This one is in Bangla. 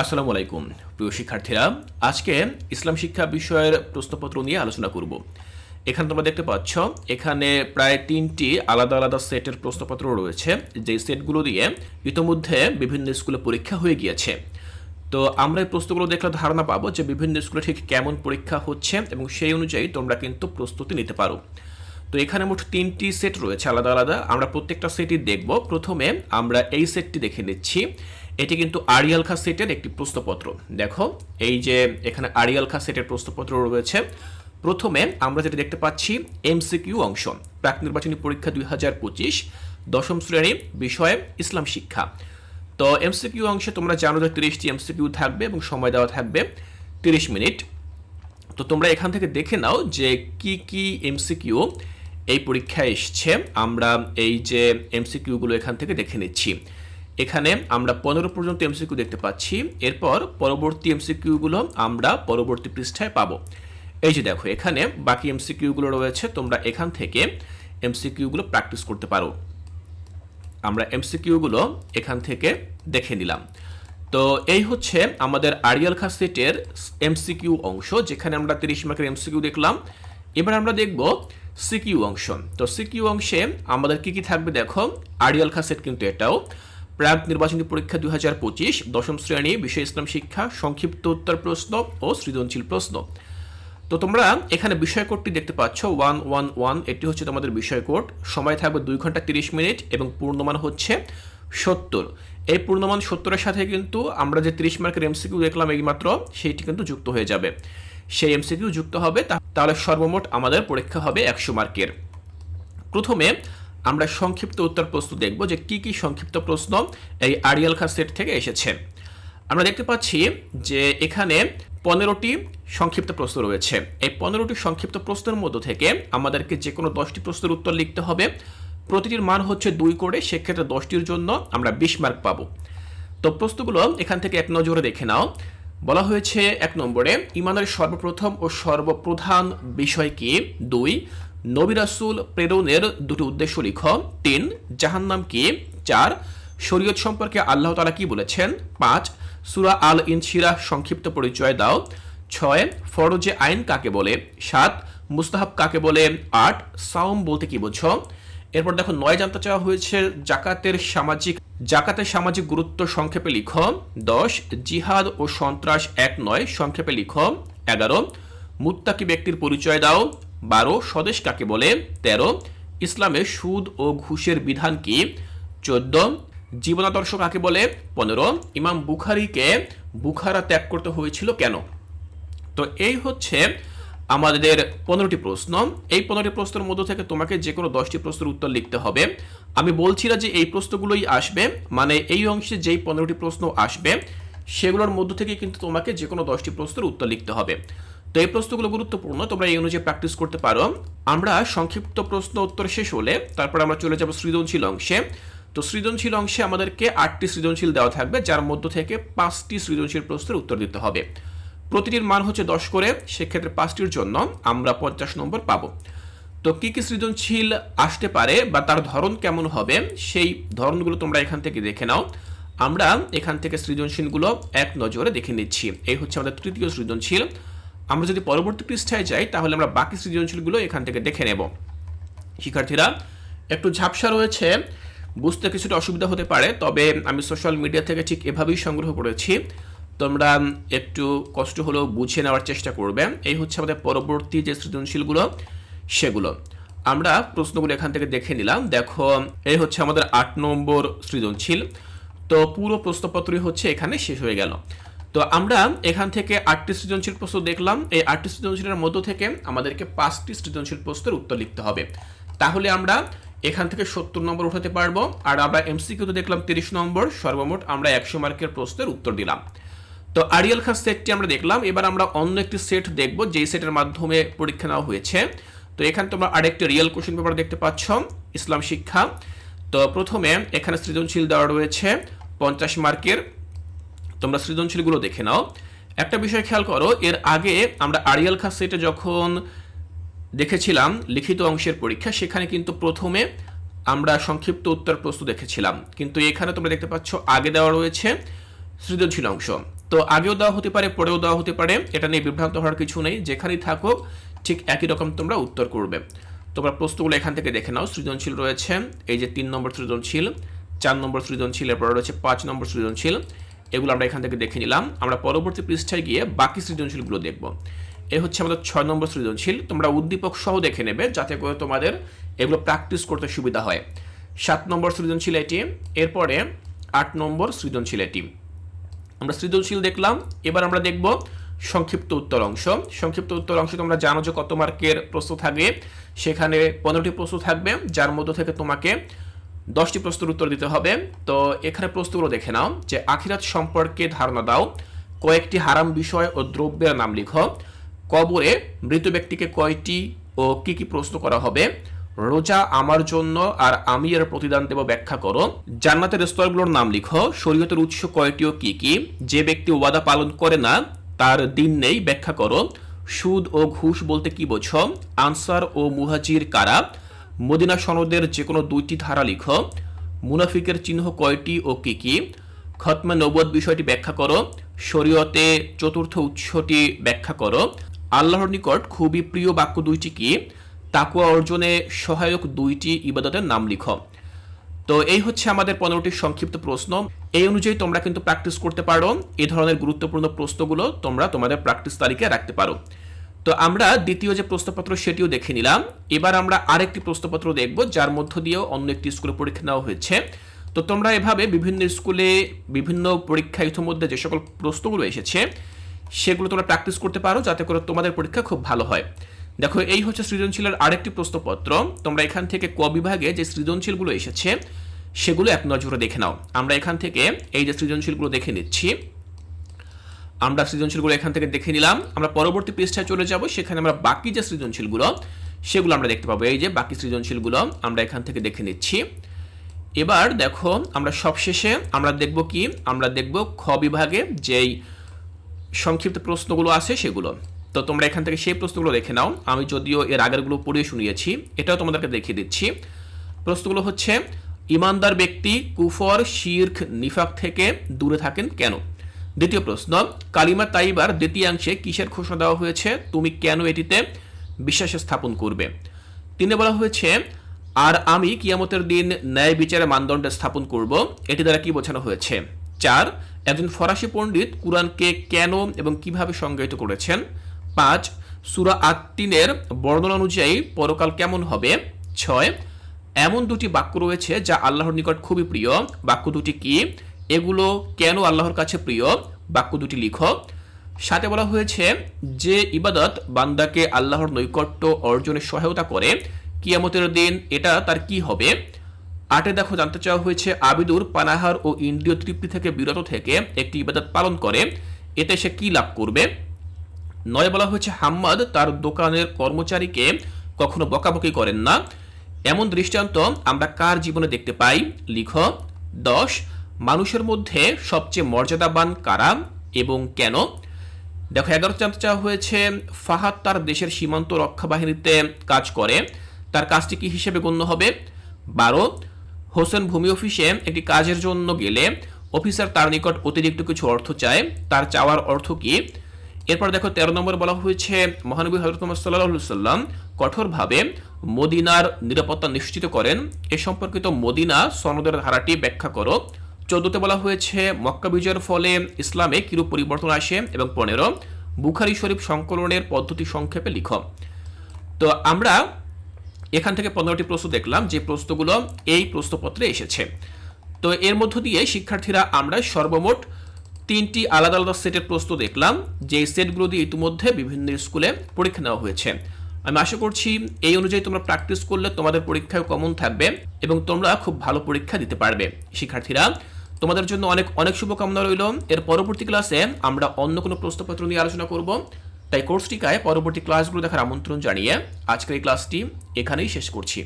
আসসালামু আলাইকুম। প্রিয় শিক্ষার্থীরা, আজকে ইসলাম শিক্ষা বিষয়ের প্রশ্নপত্র নিয়ে আলোচনা করব। এখানে তোমরা দেখতে পাচ্ছ, এখানে প্রায় তিনটি আলাদা আলাদা সেটের প্রশ্নপত্র রয়েছে। যে সেটগুলো দিয়ে ইতোমধ্যে বিভিন্ন স্কুলে পরীক্ষা হয়ে গিয়েছে। তো আমরা এই প্রশ্নগুলো দেখলে ধারণা পাবো যে বিভিন্ন স্কুলে ঠিক কেমন পরীক্ষা হচ্ছে এবং সেই অনুযায়ী তোমরা কিন্তু প্রস্তুতি নিতে পারো। তো এখানে মোট তিনটি সেট রয়েছে আলাদা আলাদা। আমরা প্রত্যেকটা সেটই দেখব। প্রথমে আমরা এই সেটটি দেখে নিচ্ছি। এটি কিন্তু আরিয়াল খা সেটের একটি প্রশ্নপত্র। দেখো, এই যে এখানে আরিয়াল খা সেটের প্রশ্নপত্র রয়েছে। প্রথমে আমরা যেটা দেখতে পাচ্ছি, এমসিকিউ অংশ, প্রাক নির্বাচনী পরীক্ষা দুই হাজার পঁচিশ, দশম শ্রেণি বিষয়ে ইসলাম শিক্ষা। তো এমসিকিউ অংশে তোমরা জানো যে তিরিশটি এমসিকিউ থাকবে এবং সময় দেওয়া থাকবে, তিরিশ মিনিট। তো তোমরা এখান থেকে দেখে নাও যে কি কি এমসিকিউ এই পরীক্ষায় এসছে। আমরা এই যে এমসিকিউগুলো এখান থেকে দেখে নিচ্ছি। এখানে আমরা পনেরো পর্যন্ত এমসিকিউ দেখতে পাচ্ছি। এরপর পরবর্তী এমসিকিউগুলো আমরা পরবর্তী পৃষ্ঠায় পাবো। এই যে দেখো, এখানে বাকি এমসিকিউগুলো রয়েছে, তোমরা এখান থেকে এমসিকিউগুলো প্র্যাকটিস করতে পারো। আমরা এমসিকিউগুলো এখান থেকে দেখে নিলাম। তো এই হচ্ছে আমাদের আরিয়াল খা সেটের এমসিকিউ অংশ, যেখানে আমরা তিরিশ মার্কের এমসিকিউ দেখলাম। এবার আমরা দেখব সিকিউ অংশ। তো সিকিউ অংশে আমাদের কি কি থাকবে দেখো? আরিয়াল খা সেট কিন্তু এটাও। প্রাক নির্বাচনী পরীক্ষা দুই হাজার পঁচিশ, দশম শ্রেণি, বিষয় ইসলাম শিক্ষা সংক্ষিপ্ত উত্তর প্রশ্ন ও সৃজনশীল প্রশ্ন। তো তোমরা এখানে বিষয় কোডটি দেখতে পাচ্ছ ওয়ান ওয়ান ওয়ান এটি হচ্ছে তোমাদের বিষয় কোড। সময় থাকবে দুই ঘণ্টা তিরিশ মিনিট এবং পূর্ণমান হচ্ছে সত্তর। এই পূর্ণমান সত্তরের সাথে কিন্তু আমরা যে তিরিশ মার্কের এমসিকিউ দেখলাম এইমাত্র, সেইটি কিন্তু যুক্ত হয়ে যাবে। সেই এমসিকিউ যুক্ত হবে তাহলে সর্বমোট আমাদের পরীক্ষা হবে একশো মার্কের। প্রথমে আমরা সংক্ষিপ্ত উত্তর প্রশ্ন দেখব যে কি কি সংক্ষিপ্ত প্রশ্ন এই আরিয়াল খা সেট থেকে এসেছে। আমরা দেখতে পাচ্ছি যে এখানে পনেরোটি সংক্ষিপ্ত প্রশ্ন রয়েছে। এই পনেরোটি সংক্ষিপ্ত প্রশ্নের মধ্য থেকে আমাদেরকে যে কোনো দশটি প্রশ্নের উত্তর লিখতে হবে। প্রতিটির মান হচ্ছে দুই করে, সেক্ষেত্রে দশটির জন্য আমরা বিশ মার্ক পাবো। তো প্রশ্নগুলো এখান থেকে এক নজরে দেখে নাও। বলা হয়েছে এক নম্বরে, ইমানের সর্বপ্রথম ও সর্বপ্রধান বিষয় কি? দুই নবিরাসুল প্রেরণের দুটি উদ্দেশ্য লিখ। তিন জাহান্নাম কি চার, শরীয়ত সম্পর্কে আল্লাহ তালা কি বলেছেন? পাঁচ, সুরা আল ইনশিরা সংক্ষিপ্ত পরিচয় দাও। ছয়, ফরজে আইন কাকে বলে? সাত, মুস্তাহাব কাকে বলে? আট সাউম বলতে কি বোঝো? এরপর দেখো, নয় জানতে চাওয়া হয়েছে জাকাতের সামাজিক জাকাতের সামাজিক গুরুত্ব সংক্ষেপে লিখ। দশ, জিহাদ ও সন্ত্রাস এক নয় সংক্ষেপে লিখ। এগারো, মুত্তাকি ব্যক্তির পরিচয় দাও। বারো স্বদেশ কাকে বলে? তেরো ইসলামে সুদ ও ঘুষের বিধান কি? চোদ্দ, জীবনাদর্শ কাকে বলে? পনেরো, ইমাম বুখারিকে বুখারা ত্যাগ করতে হয়েছিল কেন? তো এই হচ্ছে আমাদের পনেরোটি প্রশ্ন। এই পনেরোটি প্রশ্নের মধ্য থেকে তোমাকে যে কোনো দশটি প্রশ্নের উত্তর লিখতে হবে। আমি বলছি না যে এই প্রশ্নগুলোই আসবে মানে এই অংশে যেই পনেরোটি প্রশ্ন আসবে, সেগুলোর মধ্য থেকে কিন্তু তোমাকে যে কোনো দশটি প্রশ্নের উত্তর লিখতে হবে। তো এই প্রশ্নগুলো গুরুত্বপূর্ণ, তোমরা এই অনুযায়ী প্র্যাকটিস করতে পারো। আমরা সংক্ষিপ্ত প্রশ্ন উত্তর শেষ হলে তারপর আমরা চলে যাব সৃজনশীল অংশে। তো সৃজনশীল অংশে আমাদেরকে আটটি সৃজনশীল দেওয়া থাকবে, যার মধ্য থেকে পাঁচটি সৃজনশীল প্রশ্নের উত্তর দিতে হবে। প্রতিটির মান হচ্ছে দশ করে, সেক্ষেত্রে পাঁচটির জন্য আমরা পঞ্চাশ নম্বর পাবো। তো কী কী সৃজনশীল আসতে পারে বা তার ধরন কেমন হবে, সেই ধরনগুলো তোমরা এখান থেকে দেখে নাও। আমরা এখান থেকে সৃজনশীলগুলো এক নজরে দেখে নিচ্ছি। এই হচ্ছে আমাদের তৃতীয় সৃজনশীল। আমরা যদি পরবর্তী পৃষ্ঠায় যাই, তাহলে আমরা বাকি সৃজনশীলগুলো এখান থেকে দেখে নেব। শিক্ষার্থীরা, একটু ঝাপসা রয়েছে, বুঝতে কিছুটা অসুবিধা হতে পারে, তবে আমি সোশ্যাল মিডিয়া থেকে ঠিক এভাবেই সংগ্রহ করেছি। তোমরা একটু কষ্ট হলেও বুঝে নেওয়ার চেষ্টা করবে। এই হচ্ছে আমাদের পরবর্তী যে সৃজনশীলগুলো, সেগুলো। আমরা প্রশ্নগুলো এখান থেকে দেখে নিলাম। দেখো, এই হচ্ছে আমাদের আট নম্বর সৃজনশীল। তো পুরো প্রশ্নপত্রই হচ্ছে এখানে শেষ হয়ে গেল। তো আমরা এখান থেকে আটটি সৃজনশীল প্রশ্ন দেখলাম। এই আটটি সৃজনশীলের মধ্য থেকে আমাদেরকে পাঁচটি সৃজনশীল প্রশ্নের উত্তর লিখতে হবে। তাহলে আমরা এখান থেকে সত্তর নম্বর উঠাতে পারব আর আমরা এমসিকিউতে দেখলাম তিরিশ নম্বর। সর্বমোট আমরা একশো মার্কের প্রশ্নের উত্তর দিলাম। তো আরিয়াল খান সেটটি আমরা দেখলাম। এবার আমরা অন্য একটি সেট দেখব, যেই সেটের মাধ্যমে পরীক্ষা নেওয়া হয়েছে। তো এখানে তোমরা আরেকটি রিয়েল কোশ্চেন পেপার দেখতে পাচ্ছ, ইসলাম শিক্ষা। তো প্রথমে এখানে সৃজনশীল দেওয়া রয়েছে পঞ্চাশ মার্কের তোমরা সৃজনশীলগুলো দেখে নাও। একটা বিষয় খেয়াল করো, এর আগে আমরা আরিয়াল খাস সেটে যখন দেখেছিলাম লিখিত অংশের পরীক্ষা, সেখানে কিন্তু প্রথমে আমরা সংক্ষিপ্ত উত্তর প্রশ্ন দেখেছিলাম। কিন্তু এখানে তোমরা দেখতে পাচ্ছ, আগে দেওয়া রয়েছে সৃজনশীল অংশ। তো আগেও দেওয়া হতে পারে, পরেও দেওয়া হতে পারে, এটা নিয়ে বিভ্রান্ত হওয়ার কিছু নেই। যেখানেই থাকো, ঠিক একই রকম তোমরা উত্তর করবে। তোমরা প্রশ্নগুলো এখান থেকে দেখে নাও, সৃজনশীল রয়েছে, এই যে তিন নম্বর সৃজনশীল, চার নম্বর সৃজনশীল, এরপর রয়েছে পাঁচ নম্বর সৃজনশীল। এগুলো আমরা এখান থেকে দেখে নিলাম। আমরা পরবর্তী পৃষ্ঠায় গিয়ে বাকি সৃজনশীলগুলো দেখব। এ হচ্ছে আমাদের ছয় নম্বর সৃজনশীল। তোমরা উদ্দীপক সহ দেখে নেবে, যাতে করে তোমাদের এগুলো প্র্যাকটিস করতে সুবিধা হয়। সাত নম্বর সৃজনশীল এটি, এরপরে আট নম্বর সৃজনশীল এটি। আমরা সৃজনশীল দেখলাম, এবার আমরা দেখব সংক্ষিপ্ত উত্তর অংশ। সংক্ষিপ্ত উত্তর অংশ তোমরা জানো যে কত মার্কের প্রশ্ন থাকবে। সেখানে পনেরোটি প্রশ্ন থাকবে, যার মধ্য থেকে তোমাকে দশটি প্রশ্নের উত্তর দিতে হবে। তো এখানে প্রশ্নগুলো দেখে নাও যে আখিরাত সম্পর্কে ধারণা দাও। কয়েকটি হারাম বিষয় ও দ্রব্যের নাম লিখো। কবরে মৃত ব্যক্তিকে কয়টি ও কি কি প্রশ্ন করা হবে? রোজা আমার জন্য আর আমি এর প্রতিদান দেব ব্যাখ্যা করো। জান্নাতের স্তরগুলোর নাম লিখো। শরীয়তের উৎস কয়টি ও কি কি? যে ব্যক্তি ওয়াদা পালন করে না, তার দিন নেই ব্যাখ্যা করো। সুদ ও ঘুষ বলতে কি বোঝো? আনসার ও মুহাজির কারা? মদিনা সনদের যে কোনো দুইটি ধারা লিখো। মুনাফিকের চিহ্ন কয়টি ও কি কি? খতমা নবদ বিষয়টি ব্যাখ্যা করো। শরীয়তে চতুর্থ উৎসটি ব্যাখ্যা করো। আল্লাহর নিকট খুবই প্রিয় বাক্য দুইটি কি? তাকুয়া অর্জনে সহায়ক দুইটি ইবাদতের নাম লিখো। তো এই হচ্ছে আমাদের পনেরোটি সংক্ষিপ্ত প্রশ্ন। এই অনুযায়ী তোমরা কিন্তু প্র্যাকটিস করতে পারো। এই ধরনের গুরুত্বপূর্ণ প্রশ্নগুলো তোমরা তোমাদের প্র্যাকটিস তালিকায় রাখতে পারো। তো আমরা দ্বিতীয় যে প্রশ্নপত্র সেটিও দেখে নিলাম। এবার আমরা আরেকটি প্রশ্নপত্র দেখব, যার মধ্য দিয়েও অন্য একটি স্কুলে পরীক্ষা নেওয়া হয়েছে। তো তোমরা এভাবে বিভিন্ন স্কুলে, বিভিন্ন পরীক্ষা ইতিমধ্যে যে সকল প্রশ্নগুলো এসেছে, সেগুলো তোমরা প্র্যাকটিস করতে পারো, যাতে করে তোমাদের পরীক্ষা খুব ভালো হয়। দেখো, এই হচ্ছে সৃজনশীলের আরেকটি প্রশ্নপত্র। তোমরা এখান থেকে ক বিভাগে যে সৃজনশীলগুলো এসেছে, সেগুলো এক নজরে দেখে নাও। আমরা এখান থেকে এই যে সৃজনশীলগুলো দেখে নিচ্ছি। আমরা সৃজনশীলগুলো এখান থেকে দেখে নিলাম। আমরা পরবর্তী পৃষ্ঠায় চলে যাব, সেখানে আমরা বাকি যে সৃজনশীলগুলো, সেগুলো আমরা দেখতে পাবো। এই যে বাকি সৃজনশীলগুলো আমরা এখান থেকে দেখে নিচ্ছি। এবার দেখো, আমরা সবশেষে আমরা দেখব কি? আমরা দেখব খ বিভাগে যেই সংক্ষিপ্ত প্রশ্নগুলো আছে সেগুলো। তো তোমরা এখান থেকে সেই প্রশ্নগুলো দেখে নাও। আমি যদিও এর আগেরগুলো পড়িয়ে শুনিয়েছি, এটাও তোমাদেরকে দেখিয়ে দিচ্ছি। প্রশ্নগুলো হচ্ছে, ইমানদার ব্যক্তি কুফর, শির্ক, নিফাক থেকে দূরে থাকেন কেন? দ্বিতীয় প্রশ্ন, কালিমা তাইবার দ্বিতীয়াংশে কিসের ঘোষণা দেওয়া হয়েছে? তুমি কেন এটিতে বিশ্বাস স্থাপন করবে? তিনে বলা হয়েছে, আর আমি কিয়ামতের দিন ন্যায় বিচারের মানদণ্ড স্থাপন করব। এটি দ্বারা কি বোঝানো হয়েছে? চার, একজন ফরাসি পণ্ডিত কুরআনকে কেন এবং কীভাবে সংজ্ঞায়িত করেছেন? পাঁচ, সুরা আত্মিনের বর্ণনা অনুযায়ী পরকাল কেমন হবে? ছয়, এমন দুটি বাক্য রয়েছে যা আল্লাহর নিকট খুবই প্রিয়। বাক্য দুটি কি? এগুলো কেন আল্লাহর কাছে প্রিয়? বাক্য দুটি লিখো সাথে বলা হয়েছে, যে ইবাদত বান্দাকে আল্লাহর নৈকট্য অর্জনে সহায়তা করে, কিয়ামতের দিন এটা তার কি হবে? আটে দেখো, জানতে চাওয়া হয়েছে, আবিদুর পানাহার ও ইন্দ্রিয় তৃপ্তি থেকে বিরত থেকে একটি ইবাদত পালন করে, এতে সে কি লাভ করবে? নয়, বলা হয়েছে, হাম্মাদ তার দোকানের কর্মচারীকে কখনো বকাবকি করেন না। এমন দৃষ্টান্ত আমরা কার জীবনে দেখতে পাই? লিখ, দশ মানুষের মধ্যে সবচেয়ে মর্যাদাবান কারা এবং কেন? দেখো, এগারো জানতে চাওয়া হয়েছে, ফাহাদ তার দেশের সীমান্ত রক্ষা বাহিনীতে কাজ করে। তার কাজটি কি হিসেবে গণ্য হবে? বারো, হোসেন ভূমি অফিসে একটি কাজের জন্য গেলে অফিসার তার নিকট অতিরিক্ত কিছু অর্থ চায়। তার চাওয়ার অর্থ কি? এরপর দেখো, তেরো নম্বর বলা হয়েছে, মহানবী হজরত সাল্লাহ সাল্লাম কঠোরভাবে মদিনার নিরাপত্তা নিশ্চিত করেন। এ সম্পর্কিত মদিনা সনদের ধারাটি ব্যাখ্যা করো। চোদ্দতে বলা হয়েছে, মক্কা বিজয়ের ফলে ইসলামে কিরূপ পরিবর্তন আসে? এবং পনেরো, বুখারি শরীফ সংকলনের পদ্ধতি সংক্ষেপে লিখ। তো আমরা এখান থেকে পনেরোটি প্রশ্ন দেখলাম, যে প্রশ্নগুলো এই প্রশ্নপত্রে এসেছে। তো এর মধ্য দিয়ে শিক্ষার্থীরা আমরা সর্বমোট তিনটি আলাদা আলাদা সেটের প্রশ্ন দেখলাম, যে সেটগুলো দিয়ে ইতিমধ্যে বিভিন্ন স্কুলে পরীক্ষা নেওয়া হয়েছে। আমি আশা করছি এই অনুযায়ী তোমরা প্র্যাকটিস করলে তোমাদের পরীক্ষায় কমন থাকবে এবং তোমরা খুব ভালো পরীক্ষা দিতে পারবে। শিক্ষার্থীরা তোমাদের জন্য অনেক অনেক শুভকামনা রইল। এর পরবর্তী ক্লাসে আমরা অন্য কোনো প্রশ্নপত্র নিয়ে আলোচনা করব। তাই কোর্সটিকায় পরবর্তী ক্লাসগুলো দেখার আমন্ত্রণ জানিয়ে আজকের এই ক্লাসটি এখানেই শেষ করছি।